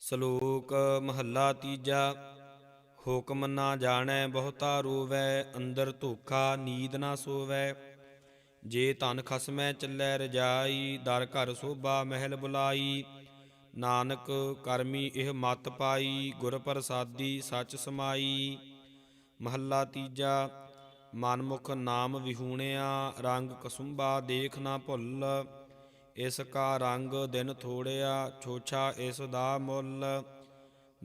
ਸ਼ਲੋਕ ਮਹੱਲਾ ਤੀਜਾ, ਹੁਕਮ ਨਾ ਜਾਣੈ ਬਹੁਤਾ ਰੋਵੈ, ਅੰਦਰ ਧੋਖਾ ਨੀਂਦ ਨਾ ਸੋਵੈ। ਜੇ ਧਨ ਖਸਮੈ ਚੱਲੈ ਰਜਾਈ, ਦਰ ਘਰ ਸੋਭਾ ਮਹਿਲ ਬੁਲਾਈ। ਨਾਨਕ ਕਰਮੀ ਇਹ ਮਤ ਪਾਈ, ਗੁਰ ਪ੍ਰਸਾਦੀ ਸੱਚ ਸਮਾਈ। ਮਹੱਲਾ ਤੀਜਾ, ਮਨਮੁਖ ਨਾਮ ਵਿਹੂਣਿਆ, ਰੰਗ ਕਸੁੰਬਾ ਦੇਖ ਨਾ ਭੁੱਲ। ਇਸ ਕਾ ਰੰਗ ਦਿਨ ਥੋੜਿਆ ਛੋਛਾ ਇਸ ਦਾ ਮੁੱਲ।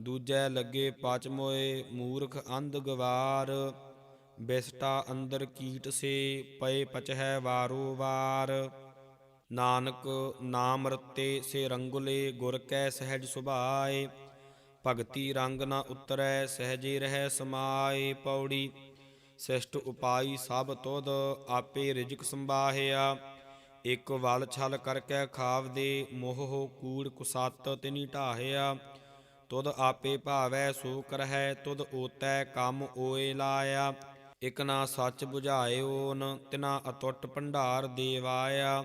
ਦੂਜੈ ਲੱਗੇ ਪਚ ਮੋਏ ਮੂਰਖ ਅੰਧ ਗਵਾਰ। ਬਿਸਟਾ ਅੰਦਰ ਕੀਟ ਸੇ ਪਏ ਪਚਹਿ ਵਾਰੋ ਵਾਰ। ਨਾਨਕ ਨਾਮ ਰਤੇ ਸੇ ਰੰਗੁਲੇ ਗੁਰ ਕੈ ਸਹਿਜ ਸੁਭਾਏ। ਭਗਤੀ ਰੰਗ ਨਾ ਉਤਰੈ ਸਹਜੇ ਰਹਿ ਸਮਾਏ ਪੌੜੀ। ਸਿਸ਼ਟ ਉਪਾਈ ਸਭ ਤੁਧ ਆਪੇ ਰਿਜਕ ਸੰਭਾਹਿਆ। ਇਕ ਵਲ ਛਲ ਕਰਕੇ ਖਾਵਦੇ ਮੋਹ ਕੂੜ ਕੁਸਤ ਤਿਨੀ ਢਾਹਿਆ। ਤੁਧ ਆਪੇ ਭਾਵੈ ਸੋ ਕਰਹਿ ਤੁਧ ਓਤੈ ਕੰਮ ਓਏ ਲਾਇਆ। ਇਕ ਨਾ ਸੱਚ 부ਝਾਇਓਨ ਤਿਨਾ ਅਤੁੱਟ ਭੰਡਾਰ ਦੇਵਾਇਆ।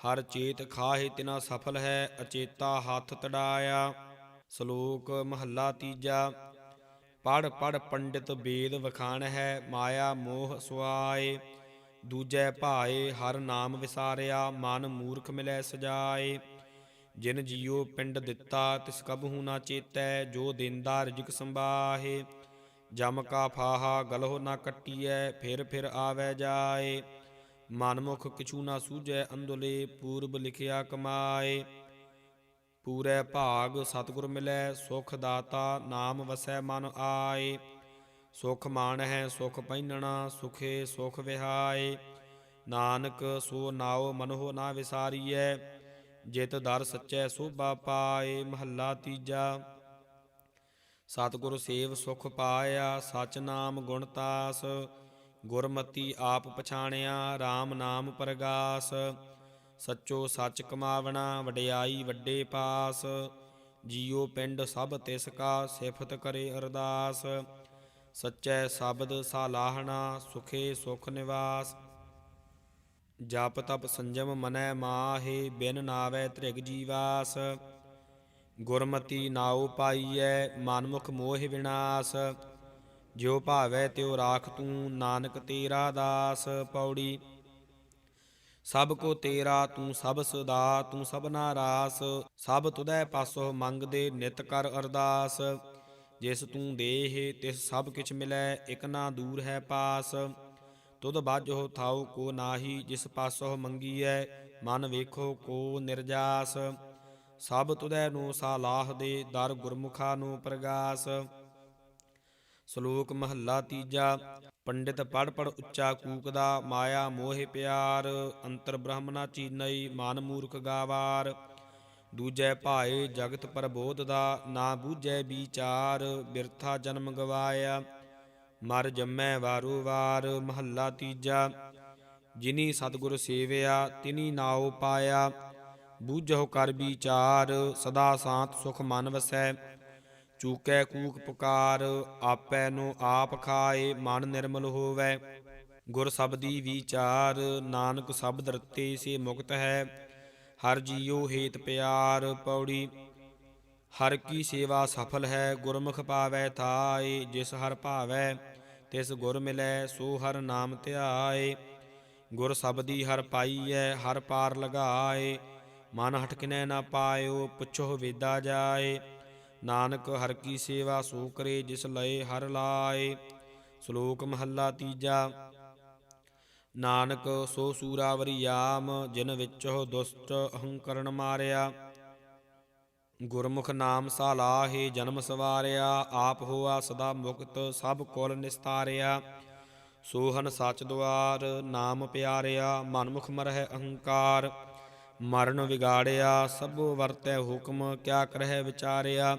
ਹਰ ਚੇਤ ਖਾਹੇ ਤਿਨਾ ਸਫਲ ਹੈ, ਅਚੇਤਾ ਹੱਥ ਤੜਾਇਆ। ਸ਼ਲੋਕ ਮਹੱਲਾ ਤੀਜਾ ਪੜ ਪੜ ਪੰਡਿਤ ਬੇਦ ਵਖਾਣ ਹੈ, ਮਾਇਆ ਮੋਹ ਸੁਆਏ। ਦੂਜੈ ਭਾਏ ਹਰ ਨਾਮ ਵਿਸਾਰਿਆ, ਮਨ ਮੂਰਖ ਮਿਲੈ ਸਜਾਏ। ਜਿਨ ਜੀਉ ਪਿੰਡ ਦਿੱਤਾ, ਤਿਸ ਕਬਹੂ ਨਾ ਚੇਤੈ, ਜੋ ਦਿੰਦਾ ਰਿਜਕ ਸੰਭਾਹੇ। ਜਮ ਕਾ ਫਾਹਾ ਗਲਹੁ ਨਾ ਕੱਟੀਐ, ਫਿਰ ਫਿਰ ਆਵੈ ਜਾਏ। ਮਨਮੁਖ ਕਿਛੂ ਨਾ ਸੂਝੈ ਅੰਦੁਲੇ, ਪੂਰਬ ਲਿਖਿਆ ਕਮਾਏ। ਪੂਰੇ ਭਾਗ ਸਤਿਗੁਰ ਮਿਲੈ, ਸੁਖ ਦਾਤਾ ਨਾਮ ਵਸੈ ਮਨ ਆਏ। ਸੁਖ ਮਾਣ ਹੈ, ਸੁਖ ਪਹਿਨਣਾ ਸੁਖੇ ਸੁਖ ਵਿਹਾਏ। ਨਾਨਕ, ਸੋ ਨਾਉ ਮਨਹੁ ਨਾ ਵਿਸਾਰੀਐ, ਜਿਤ ਦਰ ਸੱਚੈ ਸੋਭਾ ਪਾਏ, ਮਹੱਲਾ ਤੀਜਾ। ਸਤਿਗੁਰ ਸੇਵ ਸੁਖ ਪਾਇਆ ਸਚ ਨਾਮ ਗੁਣਤਾਸ ਗੁਰਮਤੀ ਆਪ ਪਛਾਣਿਆ RAM ਨਾਮ ਪ੍ਰਗਾਸ। ਸੱਚੋ ਸੱਚ ਕਮਾਵਣਾ, ਵਡਿਆਈ ਵੱਡੇ ਪਾਸ। ਜੀਉ ਪਿੰਡ ਸਭ ਤਿਸ ਕਾ, ਸਿਫਤ ਕਰੇ ਅਰਦਾਸ। ਸੱਚੈ ਸ਼ਬਦ ਸਾਲਾਹਣਾ, ਸੁਖੇ ਸੁਖ ਨਿਵਾਸ। ਜਪ ਤਪ ਸੰਜਮ ਮਨੈ ਮਾਹੇ, ਬਿਨ ਨਾਵੇ ਤ੍ਰਿਗ ਜੀਵਾਸ। ਗੁਰਮਤੀ ਨਾਉ ਪਾਈਐ, ਮਨਮੁਖ ਮੋਹਿ ਵਿਨਾਸ਼। ਜਿਉ ਭਾਵੈ ਤਿਉ ਰਾਖ ਤੂੰ, ਨਾਨਕ ਤੇਰਾ ਦਾਸ। ਪੌੜੀ, ਸਭ ਕੋ ਤੇਰਾ ਤੂੰ ਸਭ ਸਦਾ, ਤੂੰ ਸਭਨਾ ਰਾਸ। ਸਭ ਤੁਧੈ ਪਾਸੋ ਮੰਗਦੇ ਨਿਤ ਕਰ ਅਰਦਾਸ। ਜਿਸ ਤੂੰ ਦੇਹ, ਤਿਸ ਸਭ ਕਿਛ ਮਿਲੈ, ਇਕ ਨਾ ਦੂਰ ਹੈ ਪਾਸ। ਤੁਧ ਬਾਝੋ ਥਾਉ ਕੋ ਨਾਹੀ, ਜਿਸ ਪਾਸੋ ਮੰਗੀਐ, ਮਨ ਵੇਖੋ ਕੋ ਨਿਰਜਾਸ। ਸਭ ਤੁਧੈ ਨੂੰ ਸਾਲਾਹ ਦੇ, ਦਰ ਗੁਰਮੁਖਾ ਨੂੰ ਪ੍ਰਗਾਸ। ਸ਼ਲੋਕ ਮਹੱਲਾ ਤੀਜਾ, ਪੰਡਿਤ ਪੜ ਪੜ ਉੱਚਾ ਕੂਕਦਾ, ਮਾਇਆ ਮੋਹ ਪਿਆਰ, ਅੰਤਰ ਬ੍ਰਹਮਨਾ ਚੀਨਈ, ਮਨ ਮੂਰਖ ਗਾਵਾਰ। ਦੂਜੈ ਭਾਏ ਜਗਤ ਪ੍ਰਬੋਧ ਦਾ, ਨਾ ਬੂਝੈ ਵਿਚਾਰ, ਬਿਰਥਾ ਜਨਮ ਗਵਾਇਆ। ਮਰ ਜੰਮੈ ਵਾਰੋ ਵਾਰ, ਮਹੱਲਾ ਤੀਜਾ। ਜਿਨੀ ਸਤਿਗੁਰ ਸੇਵਿਆ, ਤਿਨੀ ਨਾਉ ਪਾਇਆ। ਬੂਝਹੁ ਕਰ ਵਿਚਾਰ, ਸਦਾ ਸ਼ਾਂਤ ਸੁਖ ਮਨ ਵਸੈ। ਚੂਕੈ ਕੂਕ ਪੁਕਾਰ, ਆਪੈ ਨੂੰ ਆਪ ਖਾਏ, ਮਨ ਨਿਰਮਲ ਹੋਵੈ। ਗੁਰ ਸਬਦੀ ਵਿਚਾਰ, ਨਾਨਕ ਸ਼ਬਦ ਰਤੇ ਸੇ ਮੁਕਤ ਹੈ। ਹਰ ਜੀਉ ਹੇਤ ਪਿਆਰ ਪੌੜੀ। ਹਰ ਕੀ ਸੇਵਾ ਸਫਲ ਹੈ, ਗੁਰਮੁਖ ਪਾਵੈ ਥਾਏ, ਜਿਸ ਹਰ ਭਾਵੈ, ਤਿਸ ਗੁਰ ਮਿਲੈ, ਸੋ ਹਰ ਨਾਮ ਧਿਆਏ। ਗੁਰ ਸਬਦੀ ਹਰ ਪਾਈਐ, ਹਰ ਪਾਰ ਲਗਾਏ। ਮਨ ਹਟਕਿਨੈ ਨਾ ਪਾਇਓ, ਪੁੱਛੋ ਵੇਦਾ ਜਾਏ। ਨਾਨਕ ਹਰ ਕੀ ਸੇਵਾ ਸੋ ਕਰੇ, ਜਿਸ ਲਏ ਹਰ ਲਾਏ। ਸ਼ਲੋਕ ਮਹੱਲਾ ਤੀਜਾ। ਨਾਨਕ ਸੋ ਸੂਰਾਵਰੀ ਆਮ, ਜਿਨ ਵਿੱਚੋ ਦੁਸ਼ਟ ਅਹੰਕਰਨ ਮਾਰਿਆ। ਗੁਰਮੁਖ ਨਾਮ ਸਾਲਾਹੇ ਜਨਮ ਸਵਾਰਿਆ, ਆਪ ਹੋਆ ਸਦਾ ਮੁਕਤ, ਸਭ ਕੁਲ ਨਿਸਤਾਰਿਆ। ਸੋਹਨ ਸਚ ਦੁਆਰ, ਨਾਮ ਪਿਆਰਿਆ, ਮਨਮੁਖ ਮਰਹਿ ਅਹੰਕਾਰ। ਮਰਨ ਵਿਗਾੜਿਆ, ਸਭੋ ਵਰਤੈ ਹੁਕਮ, ਕਿਆ ਕਰਹਿ ਵਿਚਾਰਿਆ।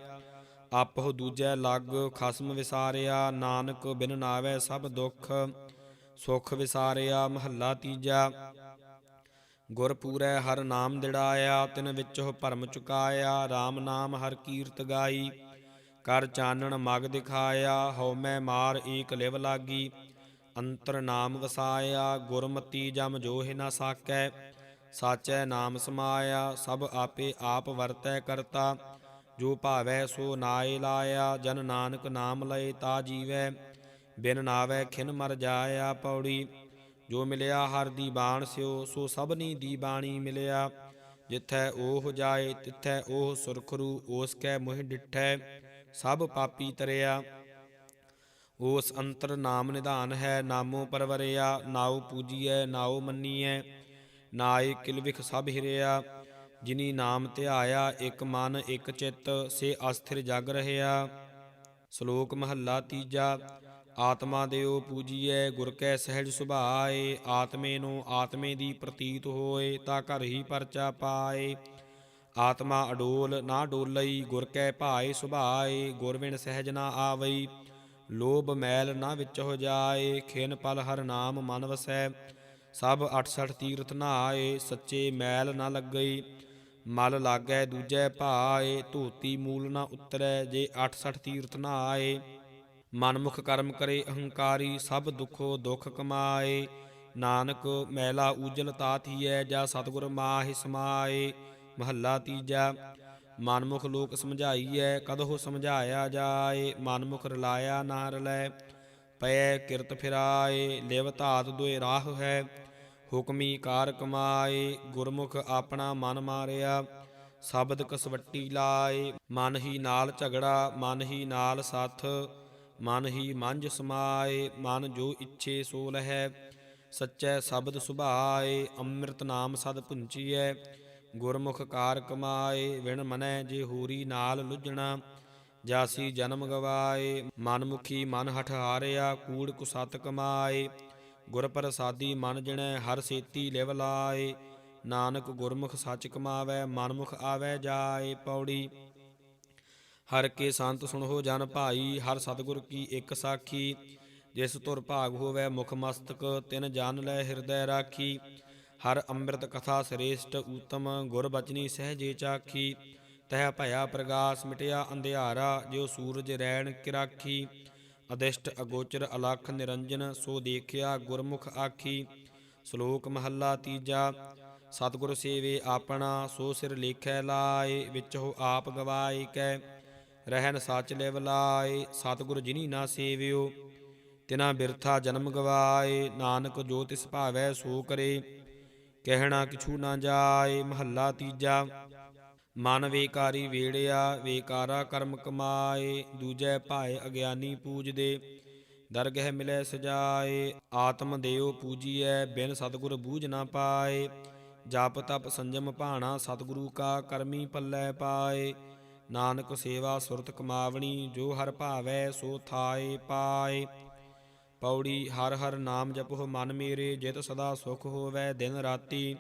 ਆਪਹੁ ਦੂਜੈ ਲੱਗ, ਖਸਮ ਵਿਸਾਰਿਆ, ਨਾਨਕ ਬਿਨ ਨਾਵੇ ਸਭ ਦੁਖ। ਸੁਖ ਵਿਸਾਰਿਆ, ਮਹੱਲਾ ਤੀਜਾ। ਗੁਰ ਪੂਰੈ ਹਰ ਨਾਮ ਦਿੜਾਇਆ, ਤਿਨ ਵਿੱਚੋ ਭਰਮ ਚੁਕਾਇਆ RAM ਨਾਮ ਹਰ ਕੀਰਤ ਗਾਈ। ਕਰ ਚਾਨਣ ਮਗ ਦਿਖਾਇਆ ਹਉਮੈ ਮਾਰ ਏਕ ਲਿਵ ਲਾਗੀ। ਅੰਤਰ ਨਾਮ ਵਸਾਇਆ, ਗੁਰਮਤੀ ਜਮ ਜੋਹਿ ਨਾ ਸਾਕੈ। ਸਾਚੈ ਨਾਮ ਸਮਾਇਆ, ਸਭ ਆਪੇ ਆਪ ਵਰਤੈ ਕਰਤਾ। ਜੋ ਭਾਵੈ ਸੋ ਨਾਏ ਲਾਇਆ, ਜਨ ਨਾਨਕ ਨਾਮ ਲਏ ਤਾ ਜੀਵੈ। ਬਿਨ ਨਾਵੈ ਖਿਨ ਮਰ ਜਾਇਆ ਪੌੜੀ, ਜੋ ਮਿਲਿਆ ਹਰ ਦੀ ਬਾਣ ਸਿਓ, ਸੋ ਸਭਨੀ ਦੀ ਬਾਣੀ ਮਿਲਿਆ। ਜਿੱਥੈ ਉਹ ਜਾਏ, ਤਿੱਥੈ ਉਹ ਸੁਰਖਰੂ ਉਸ ਕੈ ਮੋਹਿ ਡਿਠੈ, ਸਭ ਪਾਪੀ ਤਰਿਆ। ਉਸ ਅੰਤਰ ਨਾਮ ਨਿਧਾਨ ਹੈ, ਨਾਮੋ ਪਰਵਰਿਆ, ਨਾਉ ਪੂਜੀਐ, ਨਾਉ ਮੰਨੀਐ, ਨਾਏ ਕਿਲਵਿਖ ਸਭ ਹਿਰਿਆ। ਜਿਨੀ ਨਾਮ ਧਿਆਇਆ, ਇਕ ਮਨ, ਇਕ ਚਿੱਤ, ਸੇ ਅਸਥਿਰ ਜਗ ਰਹਿਆ। ਸ਼ਲੋਕ ਮਹੱਲਾ ਤੀਜਾ ਆਤਮਾ ਦਿਓ ਪੂਜੀਐ, ਗੁਰ ਕੈ ਸਹਿਜ ਸੁਭਾਏ, ਆਤਮੇ ਨੂੰ ਆਤਮੇ ਦੀ ਪ੍ਰਤੀਤ ਹੋਏ, ਤਾਂ ਘਰ ਹੀ ਪਰਚਾ ਪਾਏ। ਆਤਮਾ ਅਡੋਲ ਨਾ ਡੋਲਈ, ਗੁਰ ਕੈ ਭਾਏ ਸੁਭਾਏ ਗੁਰ ਬਿਨ ਸਹਿਜ ਨਾ ਆਵਈ। ਲੋਭ ਮੈਲ ਨਾ ਵਿੱਚ ਹੋ ਜਾਏ, ਖਿਨ ਪਲ ਹਰ ਨਾਮ ਮਨ ਵਸੈ। ਸਭ 68 ਤੀਰਥ ਨਹਾਏ, ਸੱਚੇ ਮੈਲ ਨਾ ਲੱਗਈ। ਮਲ ਲਾਗੈ ਦੂਜੈ ਭਾਏ, ਧੋਤੀ ਮੂਲ ਨਾ ਉਤਰੈ, ਜੇ 68 ਤੀਰਥ ਨਹਾਏ। ਮਨਮੁਖ ਕਰਮ ਕਰੇ ਅਹੰਕਾਰੀ, ਸਭ ਦੁਖੋ ਦੁਖ ਕਮਾਏ। ਨਾਨਕ ਮੈਲਾ ਉਜਲ ਤਾਥੀਐ ਜਾ ਸਤਿਗੁਰ ਮਾਹਿ ਸਮਾਏ। ਮਹੱਲਾ ਤੀਜਾ, ਮਨਮੁਖ ਲੋਕ ਸਮਝਾਈਐ, ਕਦਹੁ ਸਮਝਾਇਆ ਜਾਏ। ਮਨਮੁਖ ਰਲਾਇਆ ਨਾ ਰਲੈ ਪਏ ਕਿਰਤ ਫਿਰਾਏ। ਲਿਵ ਧਾਤ ਦੁਇ ਰਾਹ ਹੈ, ਹੁਕਮੀ ਕਾਰ ਕਮਾਏ। ਗੁਰਮੁਖ ਆਪਣਾ ਮਨ ਮਾਰਿਆ, ਸ਼ਬਦ ਕਸਵੱਟੀ ਲਾਏ। ਮਨ ਹੀ ਨਾਲ ਝਗੜਾ, ਮਨ ਹੀ ਨਾਲ ਸਾਥ। ਮਨ ਹੀ ਮੰਝ ਸਮਾਏ, ਮਨ ਜੋ ਇੱਛੇ ਸੋ ਲਹੈ। ਸੱਚੈ ਸ਼ਬਦ ਸੁਭਾਏ, ਅੰਮ੍ਰਿਤ ਨਾਮ ਸਦ ਪੁੰਚੀਐ ਗੁਰਮੁਖ ਕਾਰ ਕਮਾਏ, ਵਿਣ ਮਨੈ ਜੇ ਹੋਰੀ ਨਾਲ ਲੁਝਣਾ ਜਾਸੀ ਜਨਮ ਗਵਾਏ, ਮਨਮੁਖੀ ਮਨ ਹਠ ਹਾਰਿਆ, ਕੂੜ ਕੁਸਤ ਕਮਾਏ। ਗੁਰ ਪ੍ਰਸਾਦੀ ਮਨ ਜਣੈ ਹਰ ਸੇਤੀ ਲਿਵ ਲਾਏ। ਨਾਨਕ ਗੁਰਮੁਖ ਸੱਚ ਕਮਾਵੈ, ਮਨਮੁਖ ਆਵੈ ਜਾਏ ਪੌੜੀ। ਹਰ ਕੇ ਸੰਤ ਸੁਣੋ ਜਨ ਭਾਈ, ਹਰ ਸਤਿਗੁਰ ਕੀ ਇੱਕ ਸਾਖੀ। ਜਿਸ ਤੁਰ ਭਾਗ ਹੋਵੇ ਮੁਖ ਮਸਤਕ, ਤਿਨ ਜਾਨ ਲੈ ਹਿਰਦੈ ਰਾਖੀ। ਹਰ ਅੰਮ੍ਰਿਤ ਕਥਾ ਸ੍ਰੇਸ਼ਟ ਊਤਮ, ਗੁਰ ਬਚਨੀ ਸਹਜੇ ਚਾਖੀ। ਤਹ ਭਇਆ ਪ੍ਰਗਾਸ ਮਿਟਿਆ ਅੰਧਿਆਰਾ, ਜਿਉ ਸੂਰਜ ਰੈਣ ਕਿਰਾਖੀ। ਅਦਿਸ਼ਟ ਅਗੋਚਰ ਅਲਖ ਨਿਰੰਜਨ, ਸੋ ਦੇਖਿਆ ਗੁਰਮੁਖ ਆਖੀ। ਸ਼ਲੋਕ ਮਹੱਲਾ ਤੀਜਾ, ਸਤਿਗੁਰ ਸੇਵੇ ਆਪਣਾ, ਸੋ ਸਿਰ ਲੇਖੈ ਲਾਏ, ਵਿੱਚ ਹੋ ਆਪ ਗਵਾਏ ਕੈ। ਰਹਿਨ ਸੱਚ ਲਿਵ ਲਾਏ ਸਤਿਗੁਰ ਜਿਨੀ ਨਾ ਸੇਵਿਓ, ਤਿਨਾ ਬਿਰਥਾ ਜਨਮ ਗਵਾਏ, ਨਾਨਕ ਜੋ ਤਿਸ ਭਾਵੈ ਸੋ ਕਰੇ, ਕਹਿਣਾ ਕਿਛੂ ਨਾ ਜਾਏ, ਮਹੱਲਾ ਤੀਜਾ, ਮਨ ਵੇਕਾਰੀ ਵੇੜਿਆ, ਵੇਕਾਰਾ ਕਰਮ ਕਮਾਏ, ਦੂਜੈ ਭਾਏ ਅਗਿਆਨੀ ਪੂਜਦੇ, ਦਰਗਹਿ ਮਿਲੈ ਸਜਾਏ, ਆਤਮ ਦੇਉ ਪੂਜੀਐ, ਬਿਨ ਸਤਿਗੁਰ ਬੂਝ ਨਾ ਪਾਏ, ਜਪ ਤਪ ਸੰਜਮ ਭਾਣਾ ਸਤਿਗੁਰੂ ਕਾ ਕਰਮੀ ਪੱਲੇ ਪਾਏ ਨਾਨਕ ਸੇਵਾ ਸੁਰਤ ਕਮਾਵਣੀ, ਜੋ ਹਰ ਭਾਵੈ ਸੋ ਥਾਏ ਪਾਏ। ਪੌੜੀ ਹਰ ਹਰ ਨਾਮ ਜਪੋ ਮਨ ਮੇਰੇ, ਜਿਤ ਸਦਾ ਸੁਖ ਹੋਵੇ ਦਿਨ ਰਾਤੀ।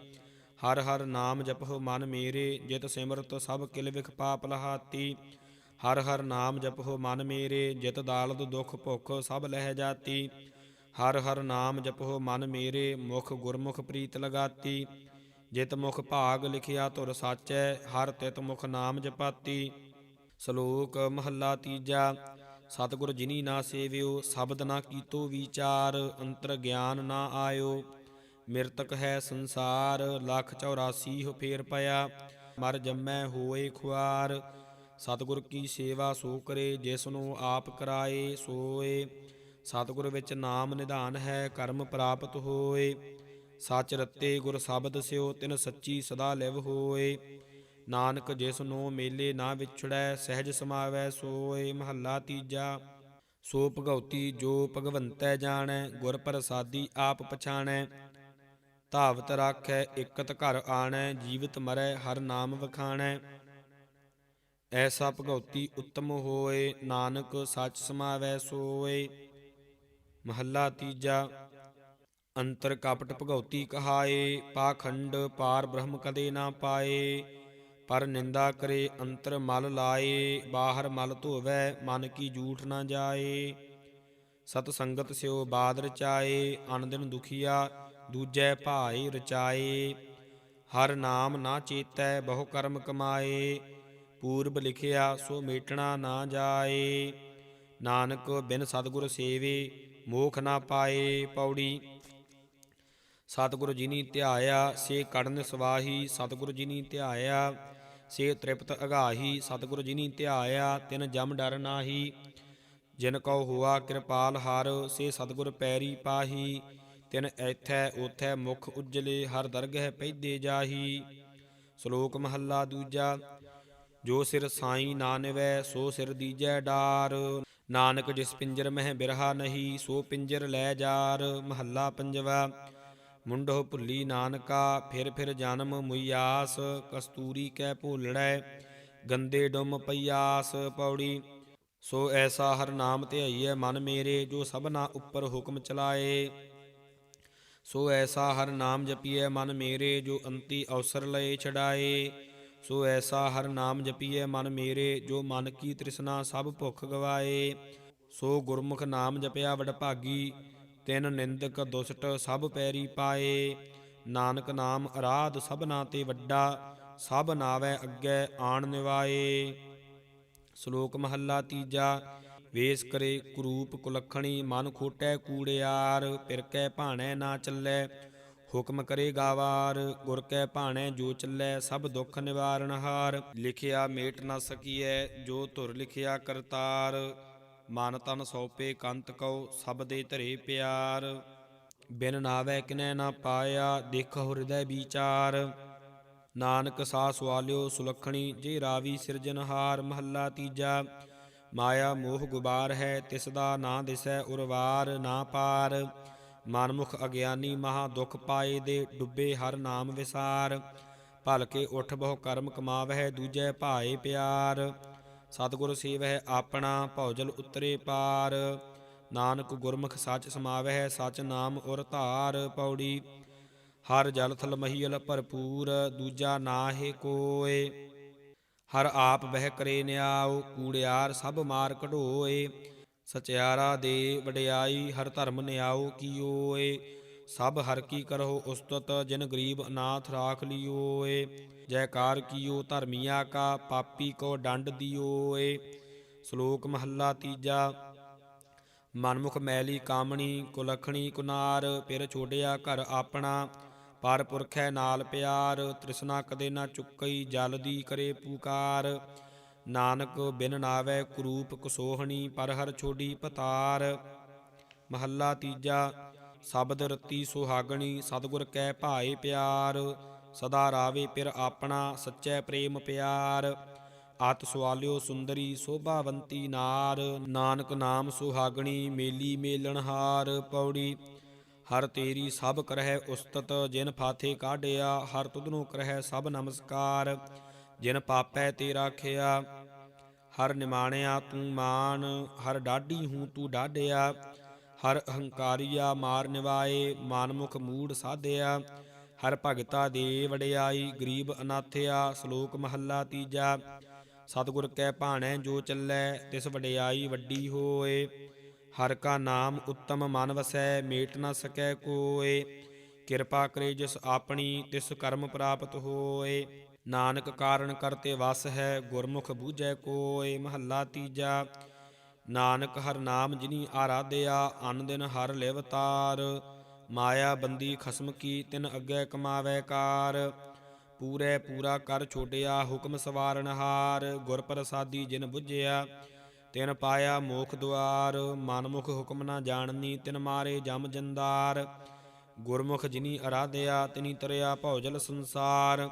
ਹਰ ਹਰ ਨਾਮ ਜਪੋ ਮਨ ਮੇਰੇ, ਜਿਤ ਸਿਮਰਤ ਸਭ ਕਿਲ ਵਿਖ ਪਾਪ ਲਹਾਤੀ। ਹਰ ਹਰ ਨਾਮ ਜਪੋ ਮਨ ਮੇਰੇ, ਜਿਤ ਦਾਲਦ ਦੁਖ ਭੁਖ ਸਭ ਲਹਿ ਜਾਤੀ। ਹਰ ਹਰ ਨਾਮ ਜਪੋ ਮਨ ਮੇਰੇ, ਮੁਖ ਗੁਰਮੁਖ ਪ੍ਰੀਤ ਲਗਾਤੀ। ਜਿਤ ਮੁਖ ਭਾਗ ਲਿਖਿਆ ਧੁਰ ਸਾਚੈ, ਹਰ ਤਿਤ ਮੁਖ ਨਾਮ ਜਪਾਤੀ। ਸ਼ਲੋਕ ਮਹੱਲਾ ਤੀਜਾ, ਸਤਿਗੁਰ ਜਿਨੀ ਨਾ ਸੇਵਿਓ, ਸ਼ਬਦ ਨਾ ਕੀਤੋ ਵਿਚਾਰ, ਅੰਤਰ ਗਿਆਨ ਨਾ ਆਇਓ। ਮਿਰਤਕ ਹੈ ਸੰਸਾਰ, ਲੱਖ 84 ਹੋ ਫੇਰ ਪਿਆ, ਮਰ ਜੰਮੈ ਹੋਏ ਖੁਆਰ। ਸਤਿਗੁਰ ਕੀ ਸੇਵਾ ਸੋ ਕਰੇ, ਜਿਸ ਨੂੰ ਆਪ ਕਰਾਏ ਸੋਏ। ਸਤਿਗੁਰ ਵਿੱਚ ਨਾਮ ਨਿਧਾਨ ਹੈ, ਕਰਮ ਪ੍ਰਾਪਤ ਹੋਏ। ਸੱਚ ਰਤੇ ਗੁਰ ਸ਼ਬਦ ਸਿਓ, ਤਿਨ ਸੱਚੀ ਸਦਾ ਲਿਵ ਹੋਏ। ਨਾਨਕ ਜਿਸ ਨੂੰ ਮੇਲੇ ਨਾ ਵਿਛੜੈ, ਸਹਿਜ ਸਮਾਵੈ ਸੋਏ। ਮਹੱਲਾ ਤੀਜਾ, ਸੋ ਭਗਉਤੀ ਜੋ ਭਗਵੰਤੈ ਜਾਣੈ, ਗੁਰ ਪ੍ਰਸਾਦੀ ਆਪ ਪਛਾਣੈ। ਧਾਵਤ ਰਾਖੈ, ਇਕਤ ਘਰ ਆਣੈ, ਜੀਵਤ ਮਰੈ, ਹਰ ਨਾਮ ਵਖਾਣੈ। ਐਸਾ ਭਗਉਤੀ ਉੱਤਮ ਹੋਏ, ਨਾਨਕ ਸੱਚ ਸਮਾਵੈ ਸੋਏ। ਮਹੱਲਾ ਤੀਜਾ ਅੰਤਰ ਕਪਟ ਭਗਉਤੀ ਕਹਾਏ, ਪਾਖੰਡ ਪਾਰ ਬ੍ਰਹਮ ਕਦੇ ਨਾ ਪਾਏ। ਪਰ ਨਿੰਦਾ ਕਰੇ, ਅੰਤਰ ਮਲ ਲਾਏ, ਬਾਹਰ ਮਲ ਧੋਵੈ, ਮਨ ਕੀ ਜੂਠ ਨਾ ਜਾਏ। ਸਤ ਸੰਗਤ ਸਿਓ ਬਾਦ ਰਚਾਏ ਅਨ ਦੁਖੀਆ ਦੂਜੈ ਭਾਈ ਰਚਾਏ। ਹਰ ਨਾਮ ਨਾ ਚੇਤੈ, ਬਹੁ ਕਰਮ ਕਮਾਏ। ਪੂਰਬ ਲਿਖਿਆ, ਸੋ ਮੇਟਣਾ ਨਾ ਜਾਏ। ਨਾਨਕ ਬਿਨ ਸਤਿਗੁਰ ਸੇਵੇ, ਮੋਖ ਨਾ ਪਾਏ। ਪੌੜੀ ਸਤਿਗੁਰੂ ਜੀ ਨੀ ਧਿਆਇਆ, ਸੇ ਕੜਨ ਸਵਾਹੀ, ਸਤਿਗੁਰੂ ਜੀ ਨੀ ਧਿਆਇਆ, ਸੇ ਤ੍ਰਿਪਤ ਅਗਾਹੀ, ਸਤਿਗੁਰ ਜਿਨੀ ਧਿਆਇਆ, ਤਿਨ ਜਮ ਡਰ ਨਾਹੀ, ਜਿਨ ਕਉ ਹੁਆ ਕਿਰਪਾਲ ਹਰ, ਸੇ ਸਤਿਗੁਰ ਪੈਰੀ ਪਾਹੀ, ਤਿਨ ਐਥੈ ਉਥੈ ਮੁਖ ਉਜਲੇ, ਹਰ ਦਰਗਹਿ ਪੈਦੇ ਜਾਹੀ। ਸ਼ਲੋਕ ਮਹੱਲਾ ਦੂਜਾ, ਜੋ ਸਿਰ ਸਾਈ ਨਾਨਵੈ, ਸੋ ਸਿਰ ਦੀਜੈ ਡਾਰ, ਨਾਨਕ ਜਿਸ ਪਿੰਜਰ ਮਹਿ ਬਿਰਹਾ ਨਹੀਂ, ਸੋ ਪਿੰਜਰ ਲੈ ਜਾਰ, ਮਹੱਲਾ ਪੰਜਵਾ ਮੁੰਡੋ ਭੁੱਲੀ ਨਾਨਕਾ, ਫਿਰ ਫਿਰ ਜਨਮ ਮੁਈਆਸ, ਕਸਤੂਰੀ ਕੈ ਭੋਲੜੈ, ਗੰਦੇ ਡੁਮ ਪਈਆਸ ਪੌੜੀ। ਸੋ ਐਸਾ ਹਰ ਨਾਮ ਧਿਆਈਐ ਮਨ ਮੇਰੇ, ਜੋ ਸਭਨਾ ਉੱਪਰ ਹੁਕਮ ਚਲਾਏ। ਸੋ ਐਸਾ ਹਰ ਨਾਮ ਜਪੀਐ ਮਨ ਮੇਰੇ, ਜੋ ਅੰਤੀ ਅਵਸਰ ਲਏ ਛਡਾਏ। ਸੋ ਐਸਾ ਹਰ ਨਾਮ ਜਪੀਐ ਮਨ ਮੇਰੇ, ਜੋ ਮਨ ਕੀ ਤ੍ਰਿਸ਼ਨਾ ਸਭ ਭੁੱਖ ਗਵਾਏ। ਸੋ ਗੁਰਮੁਖ ਨਾਮ ਜਪਿਆ ਵਡਭਾਗੀ ਤਿਨ ਨਿੰਦਕ ਦੁਸ਼ਟ ਸਭ ਪੈਰੀ ਪਾਏ। ਨਾਨਕ ਨਾਮ ਅਰਾਧ ਸਭਨਾ ਤੇ ਵੱਡਾ, ਸਭ ਨਾਵੈ ਅੱਗੇ ਆਣ ਨਿਵਾਏ। ਸ਼ਲੋਕ ਮਹੱਲਾ ਤੀਜਾ, ਵੇਸ ਕਰੇ ਕੁਰੂਪ ਕੁਲਖਣੀ, ਮਨ ਖੋਟੈ ਕੂੜਿਆਰ, ਪਿਰ ਕੈ ਭਾਣੈ ਨਾ ਚੱਲੈ, ਹੁਕਮ ਕਰੇ ਗਾਵਾਰ, ਗੁਰ ਕੈ ਭਾਣੈ ਜੋ ਚੱਲੈ, ਸਭ ਦੁੱਖ ਨਿਵਾਰਨ ਹਾਰ। ਲਿਖਿਆ ਮੇਟ ਨਾ ਸਕੀਐ, ਜੋ ਧੁਰ ਲਿਖਿਆ ਕਰਤਾਰ। ਮਨ ਤਨ ਸੌਪੇ ਕੰਤ ਕਉ, ਸਭ ਦੇ ਧਰੇ ਪਿਆਰ। ਬਿਨ ਨਾਵੈ ਕਿਨੈ ਨਾ ਪਾਇਆ ਦੇਖੋ ਹਿਰਦੈ ਵਿਚਾਰ। ਨਾਨਕ ਸਾ ਸੁਆਲਿਓ ਸੁਲਖਣੀ, ਜੇ ਰਾਵੀ ਸਿਰਜਨਹਾਰ ਮਹੱਲਾ ਤੀਜਾ। ਮਾਇਆ ਮੋਹ ਗੁਬਾਰ ਹੈ, ਤਿਸ ਦਾ ਨਾ ਦਿਸੈ ਉਰਵਾਰ, ਨਾ ਪਾਰ। ਮਨਮੁਖ ਅਗਿਆਨੀ ਮਹਾ ਦੁਖ ਪਾਏ ਦੇ, ਡੁੱਬੇ ਹਰ ਨਾਮ ਵਿਸਾਰ। ਭਲਕੇ ਉਠ ਬਹੁ ਕਰਮ ਕਮਾਵਹਿ, ਦੂਜੈ ਭਾਏ ਪਿਆਰ। ਸਤਿਗੁਰ ਸੇਵਹਿ ਆਪਣਾ ਭੌਜਲ ਉਤਰੇ ਪਾਰ। ਨਾਨਕ ਗੁਰਮੁਖ ਸੱਚ ਸਮਾਵਹਿ, ਸਚ ਨਾਮ ਉਰ ਧਾਰ ਪੌੜੀ। ਹਰ ਜਲ ਥਲ ਮਹੀਲ ਭਰਪੂਰ, ਦੂਜਾ ਨਾਹੇ ਕੋਏ। ਹਰ ਆਪ ਬਹਿ ਕਰੇ ਨਿਆਉ, ਕੂੜਿਆਰ ਸਭ ਮਾਰ ਕਢੋਏ। ਸਚਿਆਰਾ ਦੇ ਵਡਿਆਈ, ਹਰ ਧਰਮ ਨਿਆਉ ਕੀਓਏ। ਸਭ ਹਰ ਕੀ ਕਰੋ ਉਸਤਤ, ਜਿਨ ਗਰੀਬ ਅਨਾਥ ਰਾਖ ਲਿਓਏ। ਜੈਕਾਰ ਕੀਓ ਧਰਮੀਆ ਕਾ, ਪਾਪੀ ਕੋ ਡੰਡ ਦਿਓਏ। ਸ਼ਲੋਕ ਮਹੱਲਾ ਤੀਜਾ, ਮਨਮੁਖ ਮੈਲੀ ਕਾਮਣੀ, ਕੁਲਖਣੀ ਕੁਨਾਰ ਫਿਰ ਛੋੜਿਆ ਘਰ ਆਪਣਾ। ਪਰ ਪੁਰਖੈ ਨਾਲ ਪਿਆਰ, ਤ੍ਰਿਸ਼ਨਾ ਕਦੇ ਨਾ ਚੁੱਕਈ ਜਲ ਦੀ ਕਰੇ ਪੁਕਾਰ। ਨਾਨਕ ਬਿਨ ਨਾਵੈ ਕਰੂਪ ਕੁਸੋਹਣੀ, ਪਰ ਹਰ ਛੋਡੀ ਪਤਾਰ। ਮਹੱਲਾ ਤੀਜਾ ਸ਼ਬਦ ਰਤੀ ਸੁਹਾਗਣੀ, ਸਤਿਗੁਰ ਕੈ ਭਾਏ ਪਿਆਰ, ਸਦਾ ਰਾਵੇ ਪਿਰ ਆਪਣਾ ਸੱਚੈ ਪ੍ਰੇਮ ਪਿਆਰ। ਆਤ ਸਵਾਲਿਓ ਸੁੰਦਰੀ ਸੋਭਾਵੰਤੀ ਨਾਰ, ਨਾਨਕ ਨਾਮ ਸੁਹਾਗਣੀ, ਮੇਲੀ ਮੇਲਣਹਾਰ ਪੌੜੀ। ਹਰ ਤੇਰੀ ਸਭ ਕਰਹਿ ਉਸਤਤ, ਜਿਨ ਫਾਥੇ ਕਾਢਿਆ, ਹਰ ਤੁਧਨੂੰ ਕਰਹਿ ਸਭ ਨਮਸਕਾਰ। ਜਿਨ ਪਾਪੈ ਤੇ ਰਾਖਿਆ ਹਰ ਨਿਮਾਣਿਆ ਤੂੰ ਮਾਨ ਹਰ ਡਾਢੀ ਹੂੰ ਤੂੰ ਡਾਢਿਆ। ਹਰ ਅਹੰਕਾਰੀਆ ਮਾਰ ਨਿਵਾਏ, ਮਾਨਮੁਖ ਮੂੜ ਸਾਧਿਆ। ਹਰ ਭਗਤਾ ਦੇ ਵਡਿਆਈ ਗਰੀਬ ਅਨਾਥਿਆ, ਸ਼ਲੋਕ ਮਹੱਲਾ ਤੀਜਾ। ਸਤਿਗੁਰ ਕੈ ਭਾਣੈ ਜੋ ਚੱਲੈ, ਤਿਸ ਵਡਿਆਈ ਵੱਡੀ ਹੋਏ। ਹਰ ਕਾ ਨਾਮ ਉੱਤਮ ਮਨ ਵਸੈ, ਮੇਟ ਨਾ ਸਕੈ ਕੋਏ। ਕਿਰਪਾ ਕਰੇ ਜਿਸ ਆਪਣੀ, ਤਿਸ ਕਰਮ ਪ੍ਰਾਪਤ ਹੋਏ। ਨਾਨਕ ਕਾਰਨ ਕਰਤੇ ਵਸ ਹੈ, ਗੁਰਮੁਖ ਬੂਝੈ ਕੋਏ। ਮਹੱਲਾ ਤੀਜਾ। ਨਾਨਕ ਹਰ ਨਾਮ ਜਿਨੀ ਆਰਾਧਿਆ ਅਨ ਦਿਨ ਹਰ ਲਿਵ ਤਾਰ। ਮਾਇਆ ਬੰਦੀ ਖਸਮ ਕੀ, ਤਿਨ ਅੱਗੇ ਕਮਾਵੈ ਕਾਰ। ਪੂਰੇ ਪੂਰਾ ਕਰ ਛੋਟਿਆ, ਹੁਕਮ ਸਵਾਰਨ ਹਾਰ। ਗੁਰ ਪ੍ਰਸਾਦੀ ਜਿਨ ਬੁੱਝਿਆ, ਤਿਨ ਪਾਇਆ ਮੋਖ ਦੁਆਰ। ਮਨਮੁਖ ਹੁਕਮ ਨਾ ਜਾਣਨੀ, ਤਿਨ ਮਾਰੇ ਜਮ ਜੰਦਾਰ। ਗੁਰਮੁਖ ਜਿਨੀ ਅਰਾਧਿਆ ਤਿਨੀ ਤਰਿਆ ਭੌਜਲ ਸੰਸਾਰ।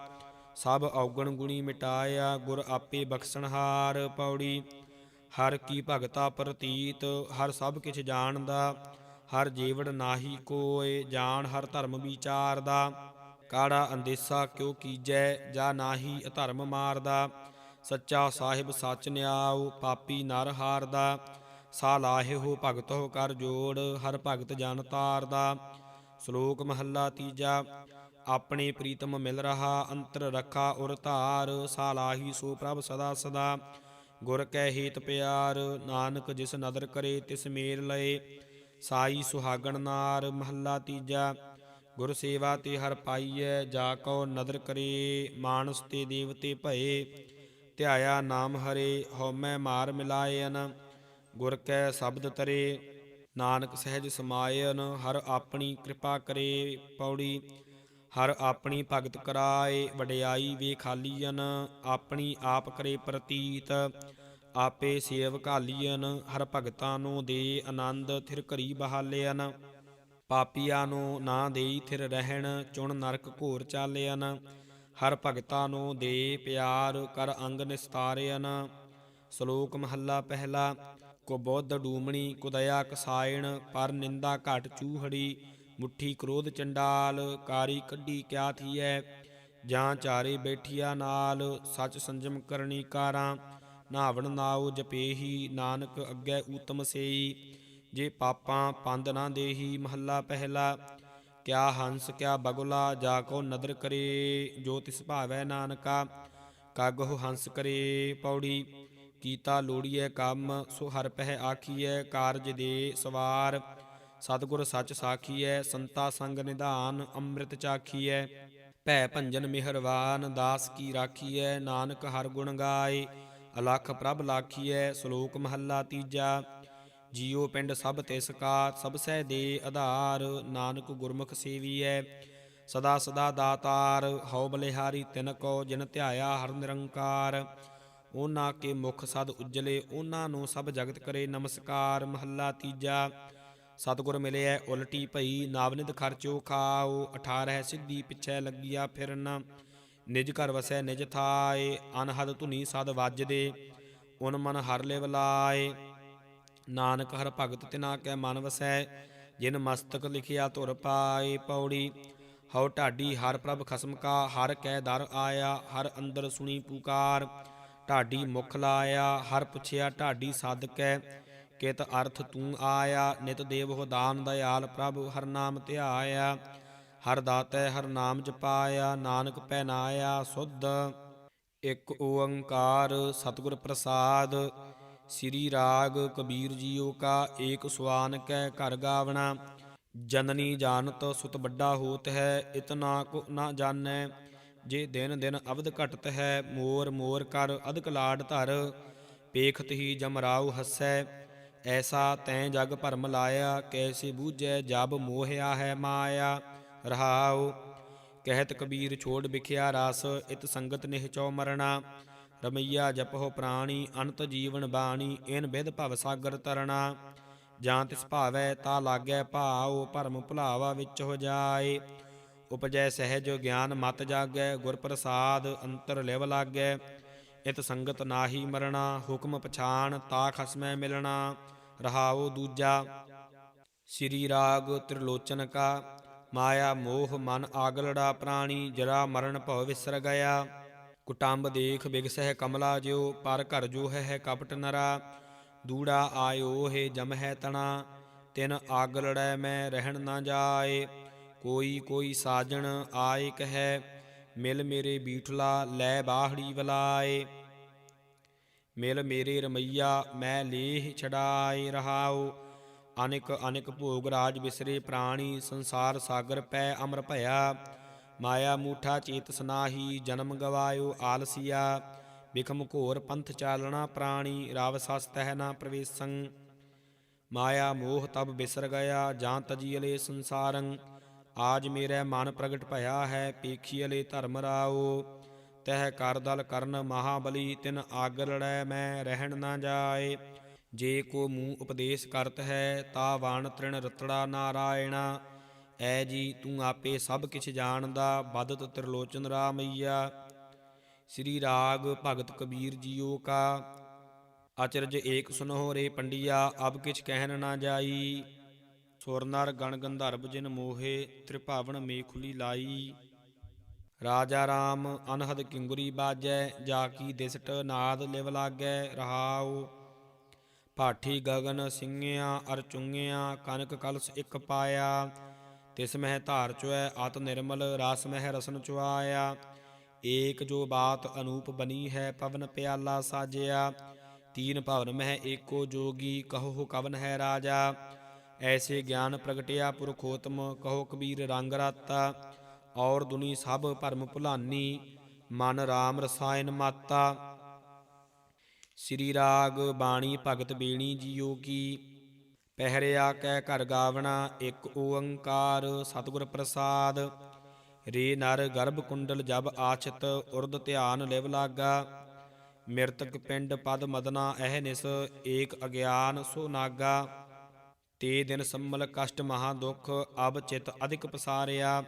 ਸਭ ਔਗਣ ਗੁਣੀ ਮਿਟਾਇਆ, ਗੁਰ ਆਪੇ ਬਖਸ਼ਣਹਾਰ ਪੌੜੀ ਹਰ ਕੀ ਭਗਤਾ ਪ੍ਰਤੀਤ, ਹਰ ਸਭ ਕਿਛ ਜਾਣਦਾ, ਹਰ ਜੀਵੜ ਨਾਹੀ ਕੋਏ ਜਾਣ ਹਰ ਧਰਮ ਵਿਚਾਰਦਾ। ਕਾੜਾ ਅੰਦੇਸਾ ਕਿਉ ਕੀਜੈ, ਜਾ ਨਾਹੀ ਅਧਰਮ ਮਾਰਦਾ। ਸੱਚਾ ਸਾਹਿਬ ਸੱਚ ਨਿਆਉ, ਪਾਪੀ ਨਰ ਹਾਰਦਾ। ਸਾ ਲਾਹੇ ਹੋ ਭਗਤ ਹੋ ਕਰ ਜੋੜ, ਹਰ ਭਗਤ ਜਨ ਤਾਰਦਾ। ਸ਼ਲੋਕ ਮਹੱਲਾ ਤੀਜਾ, ਆਪਣੇ ਪ੍ਰੀਤਮ ਮਿਲ ਰਹਾ, ਅੰਤਰ ਰੱਖਾ ਉਰ ਧਾਰ। ਸਾ ਲਾਹੀ ਸੋ ਪ੍ਰਭ ਸਦਾ ਸਦਾ। ਗੁਰ ਕੈ ਹੇਤ ਪਿਆਰ, ਨਾਨਕ ਜਿਸ ਨਦਰ ਕਰੇ ਤਿਸ ਮੇਰ ਲਏ। ਸਾਈ ਸੁਹਾਗਣ ਨਾਰ, ਮਹੱਲਾ ਤੀਜਾ, ਗੁਰ ਸੇਵਾ ਤੇ ਹਰ ਪਾਈਐ, ਜਾ ਕਉ ਨਦਰ ਕਰੇ, ਮਾਨਸ ਤੇ ਦੇਵਤੇ ਭਏ। ਧਿਆਇਆ ਨਾਮ ਹਰੇ, ਹਉਮੈ ਮਾਰ ਮਿਲਾਇਨ, ਗੁਰ ਕੈ ਸ਼ਬਦ ਤਰੇ। ਨਾਨਕ ਸਹਿਜ ਸਮਾਇਨ, ਹਰ ਆਪਣੀ ਕਿਰਪਾ ਕਰੇ ਪੌੜੀ। ਹਰ ਆਪਣੀ ਭਗਤ ਕਰਾਏ, ਵਡਿਆਈ ਵੇ ਖਾਲੀਨ ਆਪਣੀ ਆਪ ਕਰੇ ਪ੍ਰਤੀਤ, ਆਪੇ ਸੇਵ ਘਾਲੀਨ ਹਰ ਭਗਤਾਂ ਨੂੰ ਦੇ ਆਨੰਦ, ਥਿਰ ਘਰੀ ਬਹਾਲਿਆਨ ਪਾਪੀਆਂ ਨੂੰ ਨਾ ਦੇਈ ਥਿਰ ਰਹਿਣ, ਚੁਣ ਨਰਕ ਘੋਰ ਚਾਲਿਆਨ ਹਰ ਭਗਤਾਂ ਨੂੰ ਦੇ ਪਿਆਰ, ਕਰ ਅੰਗ ਨਿਸਤਾਰਿਆਨ ਸ਼ਲੋਕ ਮਹੱਲਾ ਪਹਿਲਾ, ਕੋ ਬੁੱਧ ਡੂਮਣੀ ਕੁਦਇਆ ਕਸਾਇਣ, ਪਰ ਨਿੰਦਾ ਘਟ ਚੂਹੜੀ। ਮੁੱਠੀ ਕ੍ਰੋਧ ਚੰਡਾਲ, ਕਾਰੀ ਕੱਢੀ ਕਿਆ ਥੀਐ? ਜਾਂ ਚਾਰੇ ਬੈਠੀਆ ਨਾਲ ਸਚ ਸੰਜਮ ਕਰਨੀ ਕਾਰਾਂ? ਨਾਵਣ ਨਾਉ ਜਪੇਹੀ, ਨਾਨਕ ਅੱਗੇ ਊਤਮ ਸੇਈ। ਜੇ ਪਾਪਾਂ ਪੰਦ ਨਾ ਦੇਹੀ, ਮਹੱਲਾ ਪਹਿਲਾ। ਕਿਆ ਹੰਸ, ਕਿਆ ਬਗੁਲਾ, ਜਾ ਕੋ ਨਦਰ ਕਰੇ, ਜੋ ਤਿਸ ਭਾਵੈ ਨਾਨਕਾ। ਕਾਗਹੁ ਹੰਸ ਕਰੇ ਪੌੜੀ, ਕੀਤਾ ਲੋੜੀਐ ਕੰਮ, ਸੋ ਹਰ ਪਹਿ ਆਖੀਐ, ਕਾਰਜ ਦੇ ਸਵਾਰ। ਸਤਿਗੁਰ ਸੱਚ ਸਾਖੀ ਹੈ ਸੰਤਾ ਸੰਗ ਨਿਧਾਨ, ਅੰਮ੍ਰਿਤ ਚਾਖੀ ਹੈ ਭੈ ਭੰਜਨ ਮਿਹਰਵਾਨ, ਦਾਸ ਕੀ ਰਾਖੀ ਹੈ ਨਾਨਕ ਹਰ ਗੁਣ ਗਾਏ। ਅਲਖ ਪ੍ਰਭ ਲਾਖੀਐ, ਸ਼ਲੋਕ ਮਹੱਲਾ ਤੀਜਾ। ਜੀਉ ਪਿੰਡ ਸਭ ਤਿਸ ਕਾ ਸਭ ਸਹਿ ਦੇ ਆਧਾਰ। ਨਾਨਕ ਗੁਰਮੁਖ ਸੇਵੀਐ, ਸਦਾ ਸਦਾ ਦਾਤਾਰ। ਹਉ ਬਲਿਹਾਰੀ ਤਿਨ ਕੋ, ਜਿਨ ਧਿਆਇਆ ਹਰ ਨਿਰੰਕਾਰ। ਉਹਨਾਂ ਕੇ ਮੁਖ ਸਦ ਉਜਲੇ, ਉਹਨਾਂ ਨੂੰ ਸਭ ਜਗਤ ਕਰੇ ਨਮਸਕਾਰ। ਮਹੱਲਾ ਤੀਜਾ। ਸਤਿਗੁਰ ਮਿਲਿਆ ਉਲਟੀ ਭਈ ਨਾਵਨਿਦ ਖਰਚੋ ਖਾਓ 18 ਸਿੱਧੀ ਪਿਛੈ ਲੱਗਿਆ ਫਿਰਨ। ਨਿਜ ਘਰ ਵਸੈ, ਨਿਜ ਥਾਏ, ਅਨਹਦ ਧੁਨੀ ਸਦ ਵੱਜਦੇ, ਉਨ ਮਨ ਹਰ ਲਿਵ ਲਾਏ। ਨਾਨਕ ਹਰ ਭਗਤ ਤਿਨਾ ਕੈ ਮਨ ਵਸੈ, ਜਿਨ ਮਸਤਕ ਲਿਖਿਆ ਧੁਰ ਪਾਏ ਪੌੜੀ। ਹਉ ਢਾਡੀ ਹਰ ਪ੍ਰਭ ਖਸਮ ਕਾ, ਹਰ ਕੈ ਦਰ ਆਇਆ, ਹਰ ਅੰਦਰ ਸੁਣੀ ਪੁਕਾਰ। ਢਾਡੀ ਮੁਖ ਲਾਇਆ, ਹਰ ਪੁੱਛਿਆ ਢਾਡੀ ਸਦਕੈ ਕਿਤ ਅਰਥ ਤੂੰ ਆਇਆ, ਨਿਤ ਦੇਵ ਹੋ ਦਾਨ ਦਇਆਲ ਪ੍ਰਭ, ਹਰ ਨਾਮ ਧਿਆਇਆ। ਹਰ ਦਾਤੈ ਹਰ ਨਾਮ ਜਪਾਇਆ, ਨਾਨਕ ਪੈ ਨਾਇਆ ਸੁਧ। ਇਕ ਓੰਕਾਰ ਸਤਿਗੁਰ ਪ੍ਰਸਾਦ, ਸ੍ਰੀ ਰਾਗ ਕਬੀਰ ਜੀਓ ਕਾ ਏਕ ਸੁਆਨ ਕੈ ਘਰ ਗਾਵਣਾ। ਜਨਨੀ ਜਾਣਤ ਸੁਤ ਵੱਡਾ ਹੋਤ ਹੈ ਇਤਨਾ ਕੋ ਨਾ ਜਾਣੈ। ਜੇ ਦਿਨ ਦਿਨ ਅਵਧ ਘਟਤ ਹੈ, ਮੋਰ ਮੋਰ ਕਰ ਅਧਿਕ ਲਾਡ ਧਰ। ਪੇਖਤ ਹੀ ਜਮਰਾਉ ਹੱਸੈ ਐਸਾ ਤੈਂ ਜਗ ਭਰਮ ਲਾਇਆ, ਕੈਸੇ ਬੂਝੈ ਜਬ ਮੋਹਿਆ ਹੈ ਮਾਇਆ। ਰਹਾਉ, ਕਹਿਤ ਕਬੀਰ ਛੋੜ ਵਿਖਿਆ ਰਸ, ਇਤ ਸੰਗਤ ਨਿਹਚੋ ਮਰਣਾ। ਰਮਈਆ ਜਪਹੁ ਪ੍ਰਾਣੀ, ਅਨੰਤ ਜੀਵਨ ਬਾਣੀ, ਇਨ ਵਿਦ ਭਵ ਸਾਗਰ ਤਰਣਾ। ਜਾਂ ਤਿਸ ਭਾਵੈ ਤਾ ਲਾਗੈ ਭਾਉ, ਭਰਮ ਭੁਲਾਵਾ ਵਿੱਚ ਹੋ ਜਾਏ। ਉਪਜੈ ਸਹਿਜ ਗਿਆਨ ਮਤ ਜਾਗੈ, ਗੁਰ ਪ੍ਰਸਾਦ ਅੰਤਰ ਲਿਵ ਲਾਗੈ। ਇਤ ਸੰਗਤ ਨਾਹੀ ਮਰਣਾ, ਹੁਕਮ ਪਛਾਨ ਤਾ ਖਸਮੈ ਮਿਲਣਾ, ਰਹਾਉ ਦੂਜਾ। ਸ੍ਰੀ ਰਾਗ ਤ੍ਰਿਲੋਚਨ ਕਾ, ਮਾਇਆ ਮੋਹ ਮਨ ਆਗਲੜਾ ਪ੍ਰਾਣੀ, ਜਰਾ ਮਰਨ ਭਉ ਵਿਸਰ ਗਿਆ। ਕੁਟੰਬ ਦੇਖ ਬਿਗਸਹਿ ਕਮਲਾ ਜਿਉ, ਪਰ ਘਰ ਜੋ ਹੈ ਹੈ ਕਪਟ ਨਰਾ। ਦੂੜਾ ਆਇਓ ਹੈ ਜਮ ਹੈ ਤਣਾ, ਤਿਨ ਆਗਲੜੈ ਮੈਂ ਰਹਿਣ ਨਾ ਜਾਏ। ਕੋਈ ਕੋਈ ਸਾਜਣ ਆਏ ਹੈ ਮਿਲ ਮੇਰੇ ਬੀਠਲਾ, ਲੈ ਬਾਹੜੀ ਵਲਾਏ। ਮਿਲ ਮੇਰੇ ਰਮਈਆ, ਮੈਂ ਲੇਹ ਛਡਾਏ ਰਹਾਉ। ਅਨਿਕ ਅਨਿਕ ਭੋਗ ਰਾਜ ਵਿਸਰੇ ਪ੍ਰਾਣੀ, ਸੰਸਾਰ ਸਾਗਰ ਪੈ ਅਮਰ ਭਇਆ। ਮਾਇਆ ਮੂਠਾ ਚੇਤ ਸਨਾਹੀ, ਜਨਮ ਗਵਾਇਓ ਆਲਸੀਆ। ਬਿਖਮ ਘੋਰ ਪੰਥ ਚਾਲਣਾ ਪ੍ਰਾਣੀ, ਰਵ ਸਸਤਹਿ ਨਾ ਪ੍ਰਵੇਸੰ। ਮਾਇਆ ਮੋਹ ਤਬ ਬਿਸਰ ਗਿਆ, ਜਾਂ ਤਜੀਲੇ ਸੰਸਾਰੰ। ਆਜ ਮੇਰੇ ਮਨ ਪ੍ਰਗਟ ਭਇਆ ਹੈ ਪੇਖੀਲੇ ਧਰਮ ਰਾਓ। ਤਹ ਕਰ ਕਰਨ ਮਹਾਬਲੀ, ਤਿਨ ਆਗ ਲੜੈ ਮੈਂ ਰਹਿਣ ਨਾ ਜਾਏ। ਜੇ ਕੋ ਮੂੰਹ ਉਪਦੇਸ਼ ਕਰਤ ਹੈ, ਤਾ ਵਾਣ ਤ੍ਰਿਣ ਰਤੜਾ ਨਾਰਾਇਣਾ। ਐ ਜੀ, ਤੂੰ ਆਪੇ ਸਭ ਕਿਛ ਜਾਣਦਾ, ਬਦਤ ਤ੍ਰਿਲੋਚਨ ਰਾਮਈਆ। ਸ੍ਰੀ ਰਾਗ ਭਗਤ ਕਬੀਰ ਜੀਓ ਕਾ। ਅਚਰਜ ਏਕ ਸੁਨਹੁ ਰੇ ਪੰਡਿਆ, ਅਬ ਕਿਛ ਕਹਿਨ ਨਾ ਜਾਈ। ਸੁਰ ਨਰ ਗਣ ਗੰਧਰਵ ਜਿਨ ਮੋਹੇ, ਤ੍ਰਿਭਾਵਨ ਮੇਖੁਲੀ ਲਾਈ। ਰਾਜਾ ਰਾਮ ਅਨਹਦ ਕਿੰਗੁਰੀ ਬਾਜੈ, ਜਾ ਕੀ ਦਿਸਟ ਨਾਦ ਲਿਵ ਲਾਗੈ ਰਹਾਉ। ਪਾਠੀ ਗਗਨ ਸਿੰਘਿਆ ਅਰ ਚੁੰਗਿਆ, ਕਨਕ ਕਲਸ ਇਕ ਪਾਇਆ। ਤਿਸ ਮਹਿ ਧਾਰ ਚੁਐ, ਅਤ ਨਿਰਮਲ ਰਾਸ ਮਹਿ ਰਸਨ ਚੁਆਇਆ। ਏਕ ਜੋ ਬਾਤ ਅਨੂਪ ਬਣੀ ਹੈ, ਪਵਨ ਪਿਆਲਾ ਸਾਜਿਆ। ਤੀਨ ਭਵਨ ਮਹਿ ਏਕੋ ਜੋਗੀ ਕਹੋ ਕਵਨ ਹੈ ਰਾਜਾ। ਐਸੇ ਗਿਆਨ ਪ੍ਰਗਟਿਆ ਪੁਰਖੋਤਮ, ਕਹੋ ਕਬੀਰ ਰੰਗ ਰਾਤਾ, ਔਰ ਦੁਨੀ ਸਭ ਭਰਮ ਭੁਲਾਨੀ, ਮਨ ਰਾਮ ਰਸਾਇਨ ਮਾਤਾ। ਸ੍ਰੀ ਰਾਗ ਬਾਣੀ ਭਗਤ ਬੇਣੀ ਜੀਓ ਕੀ, ਪਹਿਰਿਆ ਕੈ ਘਰ ਗਾਵਣਾ, ਇੱਕ ਓੰਕਾਰ ਸਤਿਗੁਰ ਪ੍ਰਸਾਦ। ਰੇ ਨਰ ਗਰਭ ਕੁੰਡਲ ਜਬ ਆਛਤ ਉਰਦ ਧਿਆਨ ਲਿਵ ਲਾਗਾ। ਮਿਰਤਕ ਪਿੰਡ ਪਦ ਮਦਨਾ ਇਹ ਨਿਸ, ਏਕ ਅਗਿਆਨ ਸੋ ਨਾਗਾ। ਤੇ ਦਿਨ ਸੰਮਲ ਕਸ਼ਟ ਮਹਾ ਦੁਖ, ਅਬ ਚਿਤ ਅਧਿਕ ਪਸਾਰਿਆ।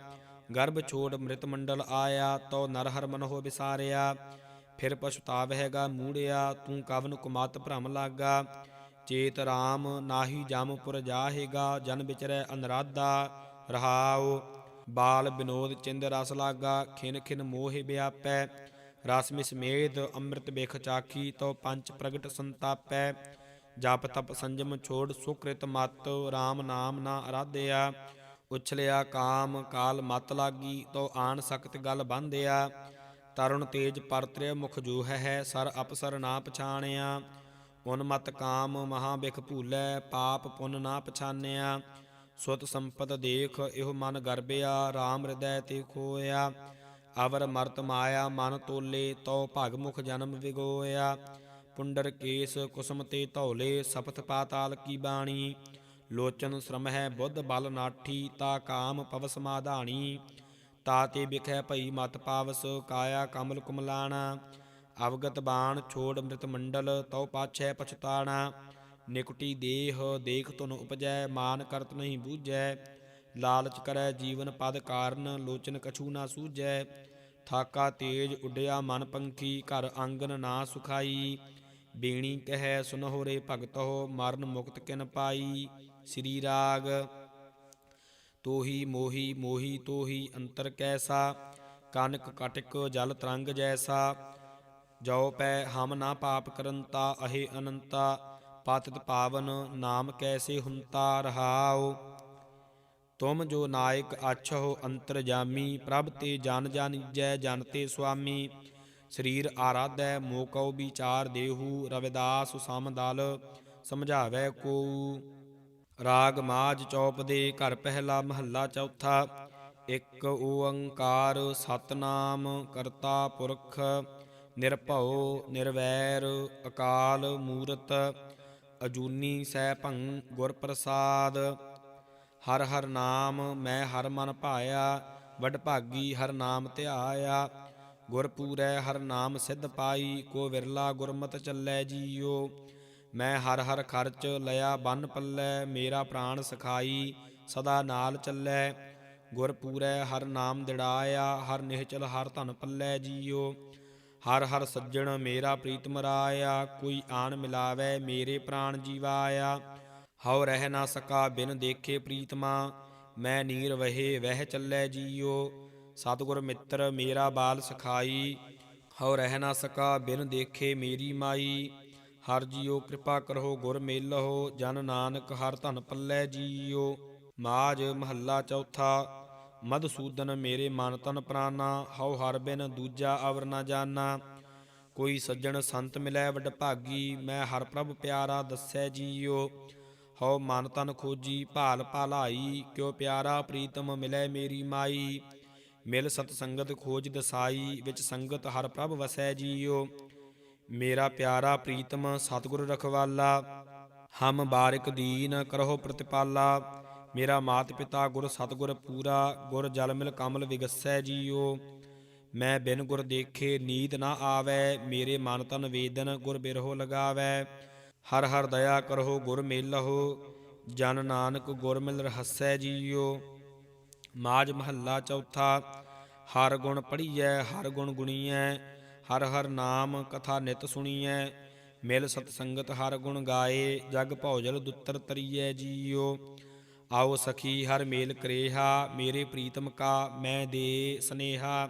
ਗਰਭ ਛੋੜ ਮ੍ਰਿਤ ਮੰਡਲ ਆਇਆ ਤੋ ਨਰ ਹਰ ਮਨ ਹੋ ਵਿਸਾਰਿਆ। ਫਿਰ ਪਛਤਾਵਹਿਗਾ ਮੂੜਿਆ, ਤੂੰ ਕਵਨ ਕੁਮਾਤ ਭ੍ਰਮ ਲਾਗਾ। ਚੇਤ RAM ਨਾਹੀ ਜਮਪੁਰ ਜਾਹੇਗਾ, ਜਨ ਵਿਚਰੈ ਅਨਰਾਧਾ, ਰਹਾਉ। ਬਾਲ ਬਿਨੋਦ ਚਿੰਦ ਰਸ ਲਾਗਾ, ਖਿਨ ਖਿਨ ਮੋਹਿ ਵਿਆਪੈ। ਰਸ ਮਿਸ ਮੇਦ ਅੰਮ੍ਰਿਤ ਬੇਖ ਚਾਖੀ ਤੋ ਪੰਚ ਪ੍ਰਗਟ ਸੰਤਾਪੈ। ਜਪ ਤਪ ਸੰਜਮ ਛੋੜ ਸੁਕ੍ਰਿਤ ਮਤ RAM ਨਾਮ ਨਾ ਅਰਾਧਿਆ। ਉਛਲਿਆ ਕਾਮ ਕਾਲ ਮਤ ਲਾਗੀ ਤੋ ਆਣ ਸਕਤ ਗਲ ਬੰਧਿਆ। ਤਰੁਣ ਤੇਜ ਪਰਤਰੇ ਮੁਖ ਜੋ ਹੈ, ਸਰ ਅਪਸਰ ਨਾ ਪਛਾਣਿਆ। ਉਨਮਤ ਕਾਮ ਮਹਾ ਬਿਖ ਭੂਲੈ, ਪਾਪ ਪੁਨ ਨਾ ਪਛਾਨਿਆ ਸੁਤ ਸੰਪਤ ਦੇਖ ਇਹੋ ਮਨ ਗਰਬਿਆ RAM ਹਿਰਦੈ ਤੇ ਖੋਇਆ। ਅਵਰ ਮਰਤ ਮਾਇਆ ਮਨ ਤੋਲੇ, ਤਉ ਭਗ ਮੁਖ ਜਨਮ ਵਿਗੋਇਆ। ਪੁੰਡਰ ਕੇਸ ਕੁਸਮ ਤੇ ਧੌਲੇ ਸਪਤ ਪਾਤਾਲ ਕੀ ਬਾਣੀ? ਲੋਚਨ ਸ਼ਰਮ ਹੈ ਬੁੱਧ ਬਲ ਨਾਠੀ, ਤਾ ਕਾਮ ਪਵਸ ਮਾਧਾਣੀ ਤਾ ਤੇ ਵਿਖੈ ਭਈ ਮਤ ਪਾਵਸ, ਕਾਇਆ ਕਮਲ ਕੁਮਲਾਣਾ। ਅਵਗਤ ਬਾਣ ਛੋੜ ਅੰਮ੍ਰਿਤ ਮੰਡਲ, ਤਉ ਪਾਛੈ ਪਛਤਾਣਾ। ਨਿਕਟੀ ਦੇਹ, ਦੇਖ ਤੁਨ ਉਪਜੈ, ਮਾਨ ਕਰਤ ਨਹੀਂ ਬੂਝੈ। ਲਾਲਚ ਕਰੈ ਜੀਵਨ ਪਦ ਕਾਰਨ, ਲੋਚਨ ਕਛੂ ਨਾ ਸੂਝੈ। ਥਾਕਾ ਤੇਜ ਉੱਡਿਆ ਮਨ ਪੰਖੀ, ਘਰ ਆਂਗਨ ਨਾ ਸੁਖਾਈ। ਬੇਣੀ ਕਹੈ ਸੁਨਹੁ ਰੇ ਭਗਤੋ ਮਰਨ ਮੁਕਤ ਕਿਨ ਪਾਈ, ਸ੍ਰੀ ਰਾਗ। ਤੋਹੀ ਮੋਹੀ ਮੋਹੀ ਤੋਹੀ ਅੰਤਰ ਕੈਸਾ, ਕਨਕ ਕਟਿਕ ਜਲ ਤਰੰਗ ਜੈਸਾ। ਜੋ ਪੈ ਹਮ ਨਾ ਪਾਪ ਕਰੰਤਾ, ਅਹੇ ਅਨੰਤਾ, ਪਤਿਤ ਪਾਵਨ ਨਾਮ ਕੈਸੇ ਹੁੰਤਾ ਰਹਾਉ। ਤੁਮ ਜੋ ਨਾਇਕ ਅਛੋ ਅੰਤਰਜਾਮੀ ਪ੍ਰਭ ਤੇ ਜਨ ਜਾਣੀਜੈ ਜਨ ਤੇ ਸੁਆਮੀ। ਸਰੀਰ ਆਰਾਧੈ ਮੋਕਉ ਵਿਚਾਰ ਦੇਹੂ, ਰਵਿਦਾਸ ਸਮਦਲ ਸਮਝਾਵੇ ਕੋ ਰਾਗ ਮਾਜ ਚੌਪ ਦੇ ਘਰ ਪਹਿਲਾ ਮਹੱਲਾ ਚੌਥਾ, ਇੱਕ ਓੰਕਾਰ ਸਤਨਾਮ ਕਰਤਾ ਪੁਰਖ, ਨਿਰਭਉ ਨਿਰਵੈਰ ਅਕਾਲ ਮੂਰਤ, ਅਜੂਨੀ ਸਹਿ ਭੰ ਗੁਰ ਪ੍ਰਸਾਦ। ਹਰ ਹਰ ਨਾਮ ਮੈਂ ਹਰ ਮਨ ਭਾਇਆ ਵਡ ਭਾਗੀ ਹਰ ਨਾਮ ਧਿਆਇਆ। ਗੁਰਪੂਰੈ ਹਰ ਨਾਮ ਸਿੱਧ ਪਾਈ, ਕੋ ਵਿਰਲਾ ਗੁਰਮਤਿ ਚੱਲੈ ਜੀਓ। ਮੈਂ ਹਰ ਹਰ ਖਰਚ ਲਿਆ ਬੰਨ ਪੱਲੈ, ਮੇਰਾ ਪ੍ਰਾਣ ਸਖਾਈ, ਸਦਾ ਨਾਲ ਚੱਲੈ। ਗੁਰਪੂਰੈ ਹਰ ਨਾਮ ਦਿੜਾਇਆ, ਹਰ ਨਿਹਚਲ ਹਰ ਧਨ ਪੱਲੈ ਜੀਓ। ਹਰ ਹਰ ਸੱਜਣ ਮੇਰਾ ਪ੍ਰੀਤਮ ਰਾਇਆ ਕੋਈ ਆਣ ਮਿਲਾਵੇ ਮੇਰੇ ਪ੍ਰਾਣ ਜੀਵਾਇਆ। ਹਉ ਰਹਿ ਨਾ ਸਕਾ ਬਿਨ ਦੇਖੇ ਪ੍ਰੀਤਮਾ ਮੈਂ ਨੀਰ ਵਹੇ ਵਹਿ ਚੱਲੈ ਜੀਓ। ਸਤਿਗੁਰ ਮਿੱਤਰ, ਮੇਰਾ ਬਾਲ ਸਖਾਈ, ਹਉ ਰਹਿ ਨਾ ਸਕਾ, ਬਿਨ ਦੇਖੇ ਮੇਰੀ ਮਾਈ। ਹਰ ਜੀਓ ਕਿਰਪਾ ਕਰੋ, ਗੁਰ ਮੇਲਹੁ, ਜਨ ਨਾਨਕ ਹਰ ਧਨ ਪੱਲੇ ਜੀਓ ਮਾਜ ਮਹੱਲਾ ਚੌਥਾ ਮਦਸੂਦਨ ਮੇਰੇ ਮਨ ਤਨ ਪ੍ਰਾਨਾ, ਹਉ ਹਰ ਬਿਨ ਦੂਜਾ ਅਵਰ ਨਾ ਜਾਣਾ ਕੋਈ ਸੱਜਣ ਸੰਤ ਮਿਲੈ ਵਡ ਭਾਗੀ, ਮੈਂ ਹਰ ਪ੍ਰਭ ਪਿਆਰਾ ਦੱਸੈ ਜੀਓ ਹਉ ਮਨ ਤਨ ਖੋਜੀ, ਭਾਲ ਭਾਲਾਈ, ਕਿਉ ਪਿਆਰਾ ਪ੍ਰੀਤਮ ਮਿਲੈ ਮੇਰੀ ਮਾਈ। ਮਿਲ ਸਤ ਸੰਗਤ ਖੋਜ ਦਸਾਈ, ਵਿੱਚ ਸੰਗਤ ਹਰ ਪ੍ਰਭ ਵਸੈ ਜੀਓ। ਮੇਰਾ ਪਿਆਰਾ ਪ੍ਰੀਤਮ, ਸਤਿਗੁਰ ਰਖਵਾਲਾ, ਹਮ ਬਾਰਿਕ ਦੀਨ ਕਰਹੁ ਪ੍ਰਤਿਪਾਲਾ। ਮੇਰਾ ਮਾਤ ਪਿਤਾ ਗੁਰ ਸਤਿਗੁਰ ਪੂਰਾ, ਗੁਰ ਜਲ ਮਿਲ ਕਮਲ ਵਿਗਸੈ ਜੀਓ। ਮੈਂ ਬਿਨ ਗੁਰ ਦੇਖੇ ਨੀਂਦ ਨਾ ਆਵੈ, ਮੇਰੇ ਮਨ ਤਨ ਵੇਦਨ ਗੁਰ ਬਿਰਹੋ ਲਗਾਵੈ। ਹਰ ਹਰ ਦਇਆ ਕਰਹੁ ਗੁਰ ਮੇਲਹੁ, ਜਨ ਨਾਨਕ ਗੁਰ ਮਿਲ ਰਹਸੈ ਜੀਓ। ਮਾਜ ਮਹੱਲਾ ਚੌਥਾ, ਹਰ ਗੁਣ ਪੜੀਐ ਹਰ ਗੁਣ ਗੁਣੀਐ, ਹਰ ਹਰ ਨਾਮ ਕਥਾ ਨਿਤ ਸੁਣੀਐ, ਮਿਲ ਸਤ ਸੰਗਤ ਹਰ ਗੁਣ ਗਾਏ, ਜਗ ਭੌਜਲ ਦੁੱਤਰ ਤਰੀਐ ਜੀਓ ਆਓ ਸਖੀ, ਹਰ ਮੇਲ ਕਰੇਹਾ, ਮੇਰੇ ਪ੍ਰੀਤਮ ਕਾ ਮੈਂ ਦੇ ਸਨੇਹਾ।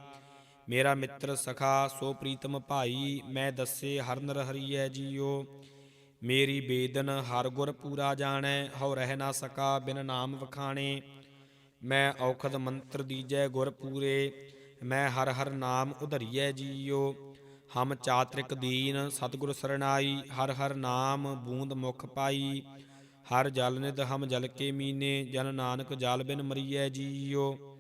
ਮੇਰਾ ਮਿੱਤਰ ਸਖਾ, ਸੋ ਪ੍ਰੀਤਮ ਭਾਈ, ਮੈਂ ਦੱਸੇ ਹਰ ਨਰ ਹਰੀਐ ਜੀਓ ਮੇਰੀ ਬੇਦਨ ਹਰ ਗੁਰ ਪੂਰਾ ਜਾਣੈ, ਹਉ ਰਹਿ ਨਾ ਸਕਾ ਬਿਨ ਨਾਮ ਵਖਾਣੇ। ਮੈਂ ਔਖਦ ਮੰਤਰ ਦੀਜੈ ਗੁਰ ਪੂਰੇ, ਮੈਂ ਹਰ ਹਰ ਨਾਮ ਉਧਰੀਐ ਜੀਓ। ਹਮ ਚਾਤ੍ਰਿਕ ਦੀਨ ਸਤਿਗੁਰ ਸਰਣਾਈ, ਹਰ ਹਰ ਨਾਮ ਬੂੰਦ ਮੁਖ ਪਾਈ। ਹਰ ਜਲ ਨਿਧ ਹਮ ਜਲ ਕੇ ਮੀਨੇ, ਜਨ ਨਾਨਕ ਜਲ ਬਿਨ ਮਰੀਐ ਜੀਓ।